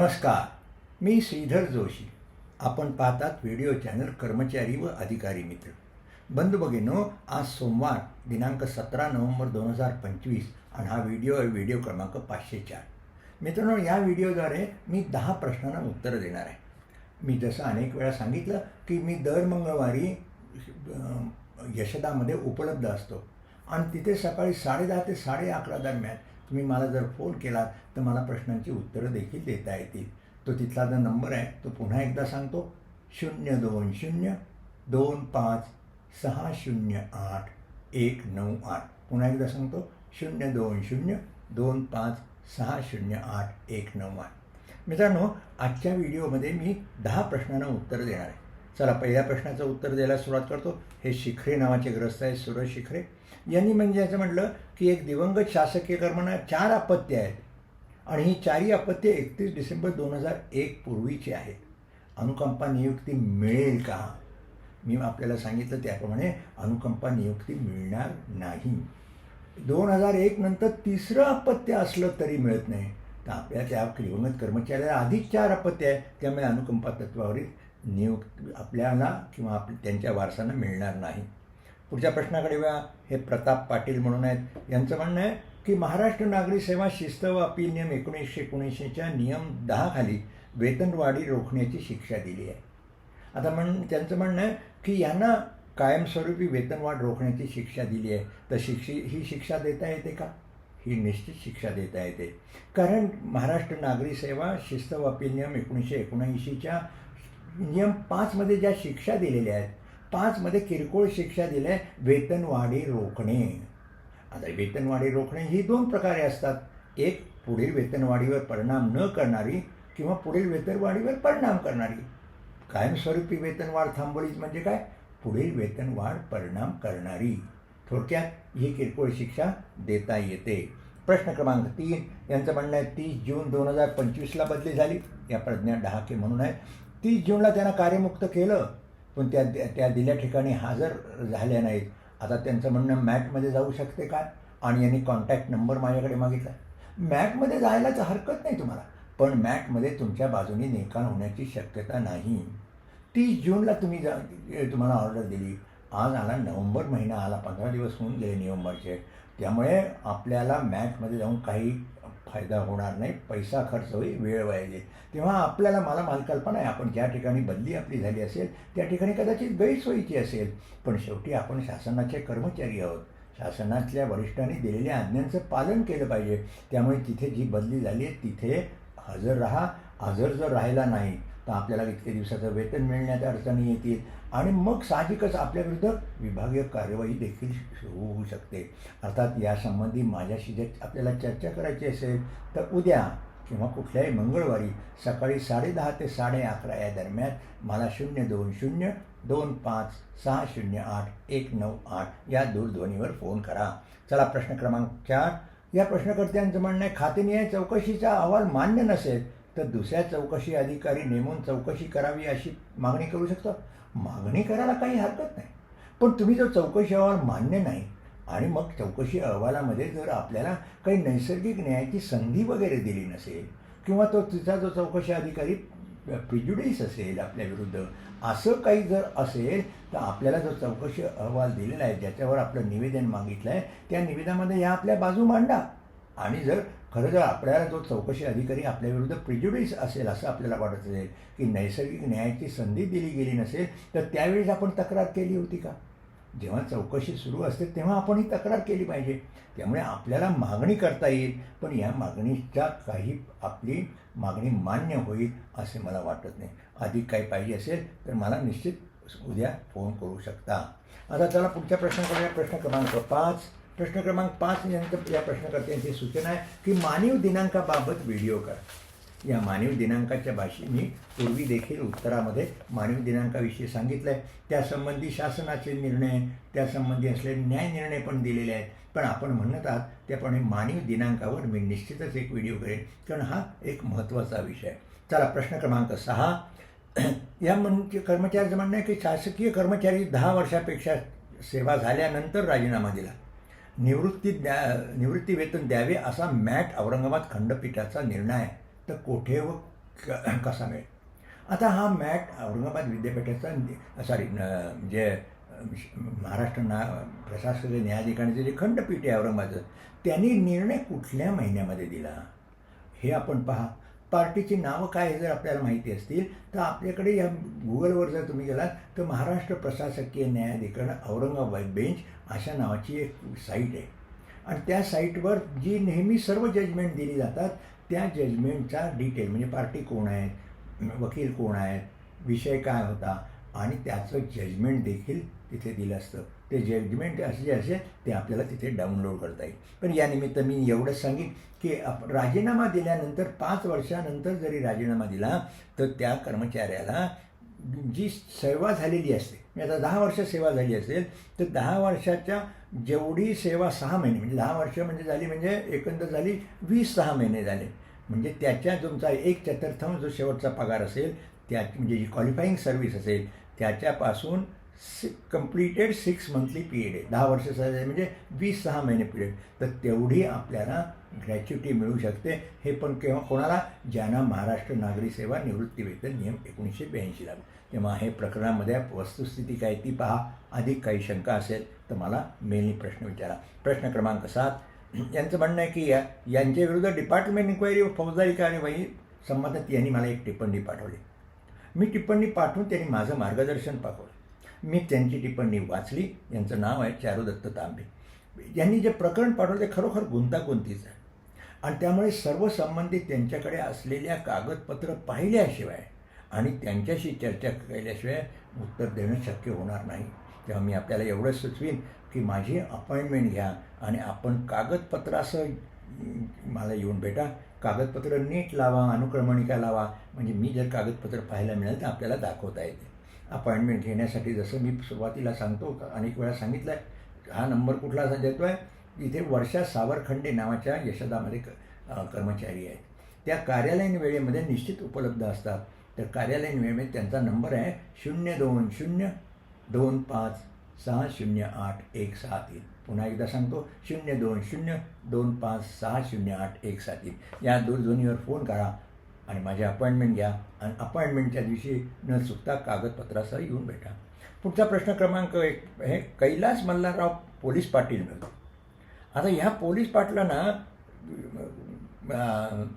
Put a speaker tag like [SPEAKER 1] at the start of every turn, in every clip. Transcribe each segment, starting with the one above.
[SPEAKER 1] नमस्कार मी श्रीधर जोशी. आपण पाहतात व्हिडिओ चॅनल कर्मचारी व अधिकारी मित्र. बंधू भगिनो आज सोमवार दिनांक सतरा नोव्हेंबर दोन हजार पंचवीस आणि हा व्हिडिओ आहे व्हिडिओ क्रमांक पाचशे चार. मित्रांनो या व्हिडिओद्वारे मी दहा प्रश्नांना उत्तरं देणार आहे. मी जसं अनेक वेळा सांगितलं की मी दर मंगळवारी यशदामध्ये उपलब्ध असतो. आणि तिथे सकाळी साडेदहा ते साडे अकरा दरम्यान तुम्ही मला जर फोन केला तर मला प्रश्नांची उत्तरं देखील देता येतील. तो तिथला जो नंबर आहे तो पुन्हा एकदा सांगतो. शून्य दोन शून्य दोन पाच सहा शून्य आठ एक नऊ आठ. पुन्हा एकदा सांगतो. शून्य दोन शून्य दोन पाच सहा शून्य आठ एक नऊ आठ. मित्रांनो आजच्या व्हिडिओमध्ये मी दहा प्रश्नांना उत्तर देणार आहे. चला पहिल्या प्रश्नाचं उत्तर द्यायला सुरुवात करतो. हे शिखरे नावाचे ग्रस्त आहेत सुरज शिखरे. यांनी म्हणजे याचं म्हटलं की एक दिवंगत शासकीय कर्मांना चार अपत्य आहेत. आणि ही चारही अपत्य एकतीस डिसेंबर दोन हजार एक पूर्वीची आहेत. अनुकंपा नियुक्ती मिळेल का? मी आपल्याला सांगितलं त्याप्रमाणे अनुकंपा नियुक्ती मिळणार नाही. दोन हजार एक नंतर तिसरं अपत्य असलं तरी मिळत नाही. तर आपल्या त्या दिवंगत कर्मचाऱ्याला आधीच चार अपत्य आहे त्यामुळे अनुकंपा तत्वावरील नियुक्त आपल्याला किंवा आप त्यांच्या वारसांना मिळणार नाही. पुढच्या प्रश्नाकडे वळा हे प्रताप पाटील म्हणून आहेत. यांचं म्हणणं आहे की महाराष्ट्र नागरी सेवा शिस्त व अपील नियम एकोणीसशे एकोणीसशेच्या नियम दहाखाली वेतनवाढी रोखण्याची शिक्षा दिली आहे. आता म्हण त्यांचं म्हणणं आहे की यांना कायमस्वरूपी वेतनवाढ रोखण्याची शिक्षा दिली आहे. तर शिक्षी ही शिक्षा देता येते का? ही निश्चित शिक्षा देता येते. कारण महाराष्ट्र नागरी सेवा शिस्त व अपील नियम एकोणीसशे एकोणऐंशीच्या नियम पाचमध्ये ज्या शिक्षा दिलेल्या आहेत पाचमध्ये किरकोळ शिक्षा दिल्या आहे वेतनवाढी रोखणे. आता वेतनवाढी रोखणे ही दोन प्रकारे असतात. एक पुढील वेतनवाढीवर परिणाम न करणारी किंवा पुढील वेतनवाढीवर परिणाम करणारी. कायमस्वरूपी वेतनवाढ थांबवलीच म्हणजे काय? पुढील वेतनवाढ परिणाम करणारी. थोडक्यात ही किरकोळ शिक्षा देता येते. प्रश्न क्रमांक तीन यांचं म्हणणं आहे तीस जून दोन हजार पंचवीसला बदली झाली. या प्रज्ञा डहाके म्हणून आहे तीस जूनला त्यांना कार्यमुक्त केलं पण त्या त्या दिल्या ठिकाणी हजर झाल्या नाहीत. आता त्यांचं म्हणणं मॅटमध्ये जाऊ शकते का? आणि यांनी कॉन्टॅक्ट नंबर माझ्याकडे मागितला. मॅटमध्ये जायलाच हरकत नाही तुम्हाला. पण मॅटमध्ये तुमच्या बाजूने निकाल होण्याची शक्यता नाही. तीस जूनला तुम्ही जा तुम्हाला ऑर्डर दिली. आज आला नोव्हेंबर महिना आला पंधरा दिवस होऊन गेले नोव्हेंबरचे. त्यामुळे आपल्याला मॅटमध्ये जाऊन काही फायदा होणार नाही पैसा खर्च होईल वेळ वायले तेव्हा आपल्याला मला मालकल्पना आहे आपण ज्या ठिकाणी बदली आपली झाली असेल त्या ठिकाणी कदाचित गैरसोयीची असेल. पण शेवटी आपण शासनाचे कर्मचारी आहोत. शासनातल्या वरिष्ठांनी दिलेल्या आज्ञांचं पालन केलं पाहिजे. त्यामुळे तिथे जी बदली झाली आहे तिथे हजर राहा. हजर जर राहिला नाही तर आपल्याला इतके दिवसाचं वेतन मिळण्यात अडचणी येतील. आणि मग साहजिकच आपल्याविरुद्ध विभागीय कार्यवाही देखील सुरू होऊ शकते. अर्थात यासंबंधी माझ्याशी जर आपल्याला चर्चा करायची असेल तर उद्या किंवा कुठल्याही मंगळवारी सकाळी साडेदहा ते साडे अकरा या दरम्यान मला शून्य दोन शून्य दोन पाच सहा शून्य आठ एक नऊ आठ या दूरध्वनीवर फोन करा. चला प्रश्न क्रमांक चार. या प्रश्नकर्त्यांचं म्हणणं आहे खातेनिहाय चौकशीचा अहवाल मान्य नसेल तर दुसऱ्या चौकशी अधिकारी नेमून चौकशी करावी अशी मागणी करू शकतो? मागणी करायला काही हरकत नाही. पण तुम्ही जो चौकशी अहवाल मान्य नाही आणि मग चौकशी अहवालामध्ये जर आपल्याला काही नैसर्गिक न्यायाची संधी वगैरे दिली नसेल किंवा तो तिचा जो चौकशी अधिकारी प्रिज्युडिस असेल आपल्या विरुद्ध असं काही जर असेल तर आपल्याला जो चौकशी अहवाल दिलेला आहे ज्याच्यावर आपलं निवेदन मागितलं आहे त्या निवेदनामध्ये ह्या आपल्या बाजू मांडा. आणि जर खरं तर आपल्याला जो चौकशी अधिकारी आपल्याविरुद्ध प्रिज्युडिस असेल असं आपल्याला वाटत असेल की नैसर्गिक न्यायाची संधी दिली गेली नसेल तर त्यावेळेस आपण तक्रार केली होती का? जेव्हा चौकशी सुरू असते तेव्हा आपण ही तक्रार केली पाहिजे. त्यामुळे आपल्याला मागणी करता येईल पण या मागणीच्या काही आपली मागणी मान्य होईल असे मला वाटत नाही. अधिक काही पाहिजे असेल तर मला निश्चित उद्या फोन करू शकता. आता चला पुढच्या प्रश्नाकडे प्रश्न क्रमांक पाच. प्रश्न क्रमांक पाच यांच्या या प्रश्नकर्त्यांची सूचना आहे की मानव दिनांकाबाबत व्हिडिओ करा. या मानव दिनांकाच्या भाषे मी पूर्वी देखील उत्तरामध्ये मानव दिनांकाविषयी सांगितलं आहे त्यासंबंधी शासनाचे निर्णय त्यासंबंधी असलेले न्याय निर्णय पण दिलेले आहेत. पण आपण म्हणत आहात त्याप्रमाणे मानव दिनांकावर मी निश्चितच एक व्हिडिओ करेन कारण हा एक महत्त्वाचा विषय आहे. चला प्रश्न क्रमांक सहा. या म्हणजे कर्मचाऱ्याचं म्हणणं आहे की शासकीय कर्मचारी दहा वर्षापेक्षा सेवा झाल्यानंतर राजीनामा दिला. निवृत्ती द्या निवृत्ती वेतन द्यावे असा मॅट औरंगाबाद खंडपीठाचा निर्णय आहे. तर कोठे व क- कसा मिळेल? आता हा मॅट औरंगाबाद विद्यापीठाचा सॉरी जे महाराष्ट्र ना प्रशासकीय न्यायाधिकरणाचे जे खंडपीठ आहे औरंगाबादचं त्यांनी निर्णय कुठल्या महिन्यामध्ये दिला? हे आपण पहा. पार्टीची नावं काय आहे जर आपल्याला माहिती असतील तर आपल्याकडे या गुगलवर जर तुम्ही गेलात तर महाराष्ट्र प्रशासकीय न्यायाधिकरण औरंगाबाद बेंच अशा नावाची एक साईट आहे. आणि त्या साईटवर जी नेहमी सर्व जजमेंट दिली जातात त्या जजमेंटचा डिटेल म्हणजे पार्टी कोण आहेत वकील कोण आहेत विषय काय होता आणि त्याचं जजमेंट देखील तिथे दिलं असतं. ते जजमेंट असे जे असेल ते आपल्याला तिथे डाउनलोड करता येईल. पण यानिमित्त मी एवढंच सांगेन की आप राजीनामा दिल्यानंतर पाच वर्षानंतर जरी राजीनामा दिला तर त्या कर्मचाऱ्याला जी सेवा झालेली असते म्हणजे आता दहा वर्ष सेवा झाली असेल तर दहा वर्षाच्या जेवढी सेवा सहा महिने म्हणजे दहा वर्ष म्हणजे झाली म्हणजे एकंदर झाली वीस सहा महिने झाले. म्हणजे त्याच्या तुमचा एक चतुर्थांश जो शेवटचा पगार असेल त्या म्हणजे जी क्वालिफाईंग सर्व्हिस असेल त्याच्यापासून सि कम्प्लिटेड सिक्स मंथली पिरियड आहे. दहा वर्ष झाले म्हणजे वीस सहा महिने पिरियड तर तेवढी आपल्याला ग्रॅच्युटी मिळू शकते. हे पण केव्हा कोणाला? ज्यांना महाराष्ट्र नागरी सेवा निवृत्ती वेतन नियम एकोणीसशे ब्याऐंशी लागू. तेव्हा हे प्रकरणामध्ये वस्तुस्थिती काय ती पहा. अधिक काही शंका असेल तर मला मेलनी प्रश्न विचारा. प्रश्न क्रमांक सात. यांचं म्हणणं आहे की या यांच्या विरुद्ध डिपार्टमेंट इन्क्वायरी व फौजदारी कार्यवाही संबंधित यांनी मला एक टिप्पणी पाठवली. मी टिप्पणी पाठवून त्यांनी माझं मार्गदर्शन पाठवलं. मी त्यांची टिप्पणी वाचली. यांचं नाव आहे चारुदत्त तांबे. यांनी जे प्रकरण पाठवलं ते खरोखर गुंतागुंतीचं आहे. आणि त्यामुळे सर्व संबंधित त्यांच्याकडे असलेल्या कागदपत्र पाहिल्याशिवाय आणि त्यांच्याशी चर्चा केल्याशिवाय उत्तर देणं शक्य होणार नाही. तेव्हा मी आपल्याला एवढं सुचवीन की माझी अपॉइंटमेंट घ्या आणि आपण कागदपत्रासह मला येऊन भेटा. कागदपत्र नीट लावा अनुक्रमणिका लावा. म्हणजे मी जर कागदपत्र पाहायला मिळेल तर आपल्याला दाखवता येते. अपॉइंटमेंट घेण्यासाठी जसं मी सुरुवातीला सांगतो अनेक वेळा सांगितलं आहे हा नंबर कुठला असा देतो आहे इथे वर्षा सावरखंडे नावाच्या यशदामध्ये क कर्मचारी आहेत. त्या कार्यालयीन वेळेमध्ये निश्चित उपलब्ध असतात. तर कार्यालयीन वेळेमध्ये त्यांचा नंबर आहे शून्य दोन शून्य दोन पाच सहा शून्य आठ एक सहा तीन. पुन्हा एकदा सांगतो शून्य दोन शून्य दोन पाच सहा शून्य आठ एक सात एक. या दूरध्वनीवर फोन करा आणि माझी अपॉइंटमेंट घ्या आणि अपॉइंटमेंटच्या दिवशी न चुकता कागदपत्रासह येऊन भेटा. पुढचा प्रश्न क्रमांक एक हे कैलास मल्हारराव पोलीस पाटील मिळतो. आता ह्या पोलीस पाटलांना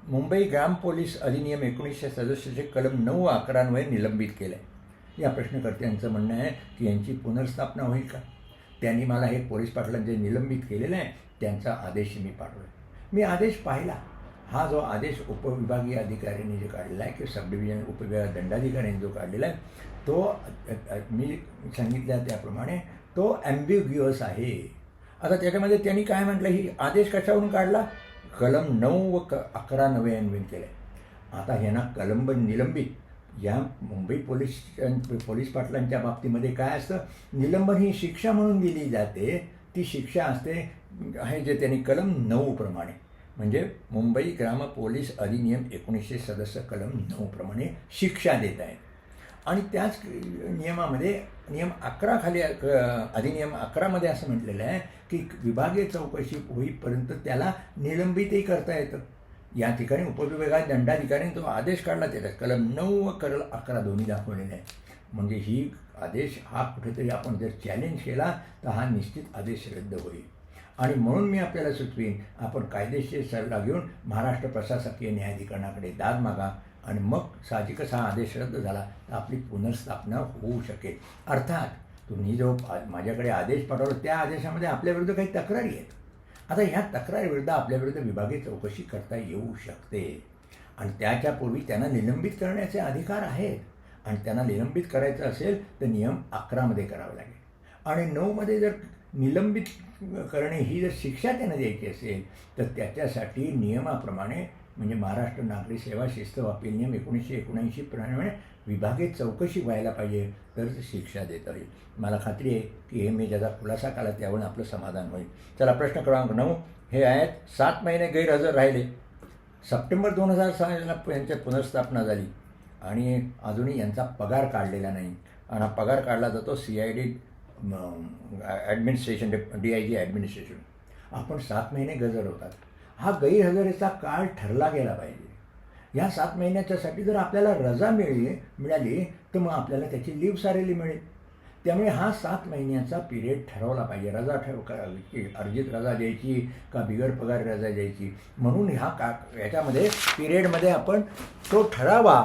[SPEAKER 1] मुंबई ग्राम पोलीस अधिनियम एकोणीसशे सदस्यचे कलम नऊ अकरान्वये निलंबित केलं आहे या प्रश्नकर्त्यांचं म्हणणं आहे की यांची पुनर्स्थापना होईल का? त्यांनी मला हे पोलीस जे निलंबित केलेलं आहे त्यांचा आदेश मी पाठवला. मी आदेश पाहिला. हा जो आदेश उपविभागीय अधिकाऱ्यांनी जो काढलेला आहे किंवा सब डिव्हिजन उपविभाग दंडाधिकाऱ्यांनी जो काढलेला आहे तो मी सांगितल्या त्याप्रमाणे तो ॲम्बिग्युअस आहे. आता त्याच्यामध्ये त्यांनी काय म्हटलं ही आदेश कशावरून काढला? कलम नऊ व क अकरा नवे अन्वयन केलं आहे आता ह्यांना कलम निलंबित. या मुंबई पोलीस पोलीस पाटलांच्या बाबतीमध्ये काय असतं? निलंबन ही शिक्षा म्हणून दिली जाते. ती शिक्षा असते आहे जे त्यांनी कलम नऊ प्रमाणे. म्हणजे मुंबई ग्राम पोलीस अधिनियम एकोणीसशे सदस्य कलम नऊ प्रमाणे शिक्षा देत आहेत आणि त्याच नियमामध्ये नियम अकरा खाली अधिनियम अकरामध्ये असं म्हटलेलं आहे की विभागीय चौकशी होईपर्यंत त्याला निलंबितही करता येतं. या ठिकाणी उपविभागात दंडाधिकाऱ्यांनी तो आदेश काढला त्याचा. कलम नऊ व कलम अकरा दोन्ही दाखवलेले आहे म्हणजे ही आदेश हा कुठेतरी आपण जर चॅलेंज केला तर हा निश्चित आदेश रद्द होईल. आणि म्हणून मी आपल्याला सुचवीन आपण कायदेशीर सल्ला घेऊन महाराष्ट्र प्रशासकीय न्यायाधिकरणाकडे दाद मागा आणि मग साहजिकच हा आदेश रद्द झाला तर आपली पुनर्स्थापना होऊ शकेल. अर्थात तुम्ही जो माझ्याकडे आदेश पाठवला त्या आदेशामध्ये आपल्याविरुद्ध काही तक्रारी आहेत. आता ह्या तक्रारीविरुद्ध आपल्याविरुद्ध विभागीय चौकशी करता येऊ शकते. आणि त्याच्यापूर्वी त्यांना निलंबित करण्याचे अधिकार आहेत. आणि त्यांना निलंबित करायचं असेल तर नियम अकरामध्ये करावं लागेल. आणि नऊमध्ये जर निलंबित करणे ही जर शिक्षा त्यांना द्यायची असेल तर त्याच्यासाठी नियमाप्रमाणे म्हणजे महाराष्ट्र नागरी सेवा शिस्त अपील नियम एकोणीसशे एकोणऐंशी प्रमाणे विभागीय चौकशी व्हायला पाहिजे तर शिक्षा देत आहे. मला खात्री आहे की हे मी ज्याचा खुलासा काला त्यावरून आपलं समाधान होईल. चला प्रश्न क्रमांक नऊ. हे आहेत सात महिने गैरहजर राहिले. सप्टेंबर दोन हजार सहाला यांच्या पुनर्स्थापना झाली आणि अजूनही यांचा पगार काढलेला नाही. आणि हा पगार काढला जातो C I D administration D I G administration आपण सात महिने गजर होतात. हा गैरहजेरीचा काळ ठरला गेला पाहिजे. या सात महिन्याच्यासाठी जर आपल्याला रजा मिळली मिळाली तर मग आपल्याला त्याची लीव सारेली मिळेल. त्यामुळे हा सात महिन्याचा पिरियड ठरवला पाहिजे. रजा ठरव अर्जित रजा द्यायची का बिगर पगार रजा द्यायची? म्हणून ह्या का याच्यामध्ये पिरियडमध्ये आपण तो ठरावा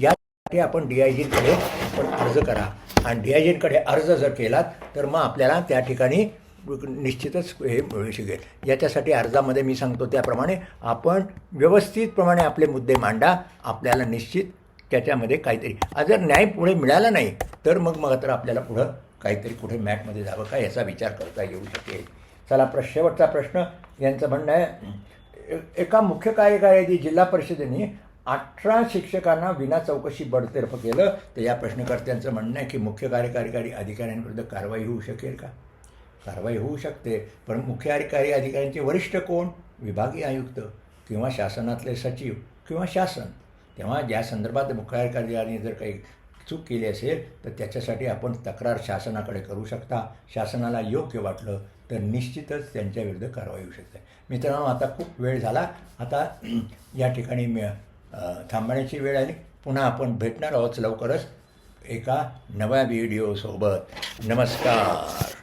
[SPEAKER 1] यासाठी आपण डी आय जीकडे आपण अर्ज करा. आणि डी आय जीकडे अर्ज जर केलात तर मग आपल्याला त्या ठिकाणी निश्चितच हे मिळू शकेल. याच्यासाठी अर्जामध्ये मी सांगतो त्याप्रमाणे आपण व्यवस्थितप्रमाणे आपले मुद्दे मांडा आपल्याला निश्चित त्याच्यामध्ये काहीतरी. आज जर न्याय पुढे मिळाला नाही तर मग मग तर आपल्याला पुढं काहीतरी कुठे मॅटमध्ये जावं का याचा विचार करता येऊ शकेल. चला प्र शेवटचा प्रश्न यांचं म्हणणं आहे एका मुख्य कार्यकारी जिल्हा परिषदेने अठरा शिक्षकांना विना चौकशी बडतर्फ केलं तर या प्रश्नकर्त्यांचं म्हणणं आहे की मुख्य कार्यकारी अधिकाऱ्यांविरुद्ध कारवाई होऊ शकेल का? कारवाई होऊ शकते. पण मुख्य अधिकारी अधिकाऱ्यांचे वरिष्ठ कोण? विभागीय आयुक्त किंवा शासनातले सचिव किंवा शासन. तेव्हा ज्या संदर्भात मुख्य जर काही चूक केली असेल तर त्याच्यासाठी आपण तक्रार शासनाकडे करू शकता. शासनाला योग्य वाटलं तर निश्चितच त्यांच्याविरुद्ध कारवाई होऊ शकते. मित्रांनो आता खूप वेळ झाला. आता या ठिकाणी मी थांबण्याची वेळ आली. पुन्हा आपण भेटणार आहोत लवकरच एका नव्या व्हिडिओसोबत. नमस्कार!